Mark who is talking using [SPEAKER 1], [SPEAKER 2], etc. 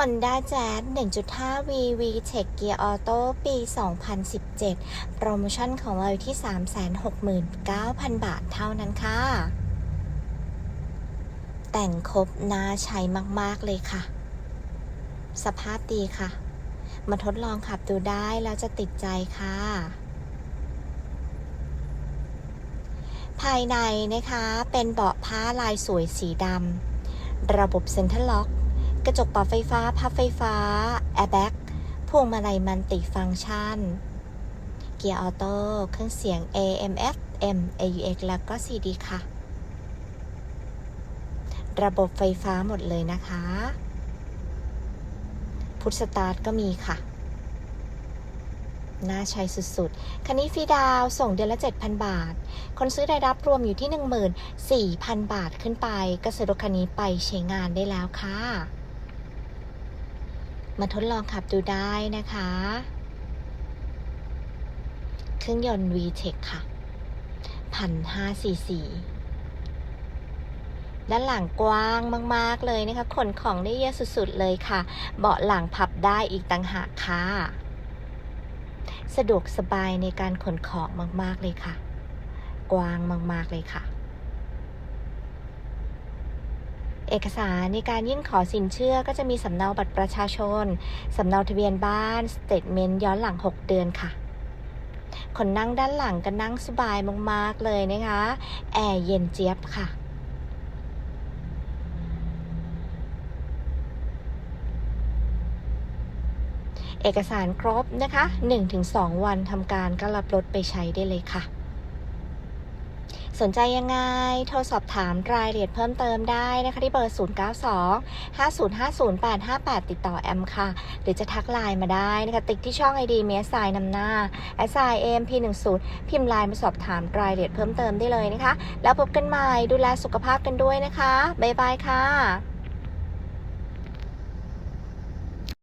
[SPEAKER 1] Honda Jazz 1.5 V VTEC Gear Auto ปี 2017 โปรโมชั่นของเราอยู่ที่ 369,000 บาทเท่านั้นค่ะ แต่งครบน่าใช้มาก ๆ เลยค่ะ สภาพดีค่ะ มาทดลองขับดูได้แล้วจะติดใจค่ะ ภายในนะคะเป็นเบาะผ้าลายสวยสีดำระบบเซ็นทรัลล็อก กระจกปรับไฟฟ้า พับไฟฟ้า แอร์แบ็กพวงมาลัยมันติฟังก์ชัน เกียร์ออโต้ เครื่องเสียง AM FM AUX แล้วก็ CD ค่ะ ระบบไฟฟ้าหมดเลยนะคะ พุทสตาร์ทก็มีค่ะน่าใช้สุดๆ คันนี้ฟรีดาวส่งเดือนละ 7,000 บาท คนซื้อรายรับรวมอยู่ที่ 14,000 บาทขึ้นไป ก็ซื้อรถคันนี้ไปใช้งานได้แล้วค่ะ มาทดลองขับดูได้นะคะ เครื่องยนต์ VTEC ค่ะ1,500ซีซีด้านหลังกว้างมาก ๆ เลยนะคะ ขนของได้เยอะสุด ๆ เลยค่ะ เบาะหลังพับได้อีกต่างหากค่ะ สะดวกสบายในการขนของมาก ๆ เลยค่ะ กว้างมาก ๆ เลยค่ะ เอกสารในการยื่นขอสินเชื่อก็จะมีสำเนาบัตรประชาชน สำเนาทะเบียนบ้าน สเตทเมนต์ย้อนหลัง 6 เดือนค่ะ คนนั่งด้านหลังก็นั่งสบายมากๆเลยนะคะ แอร์เย็นเจี๊ยบค่ะเอกสารครบนะคะ 1-2 วันทำการก็รับรถไปใช้ได้เลยค่ะ สนใจยังไง โทรสอบถามรายละเอียดเพิ่มเติมได้นะคะที่เบอร์ 092 5050 858 ติดต่อแอมค่ะ หรือจะทักไลน์มาได้นะคะ ติดที่ช่อง ID เมสไซนำหน้า s i m p 1 0พิมพ์ไลน์มาสอบถามรายละเอียดเพิ่มเติมได้เลยนะคะ แล้วพบกันใหม่ดูแลสุขภาพกันด้วยนะคะ บ๊ายบายค่ะ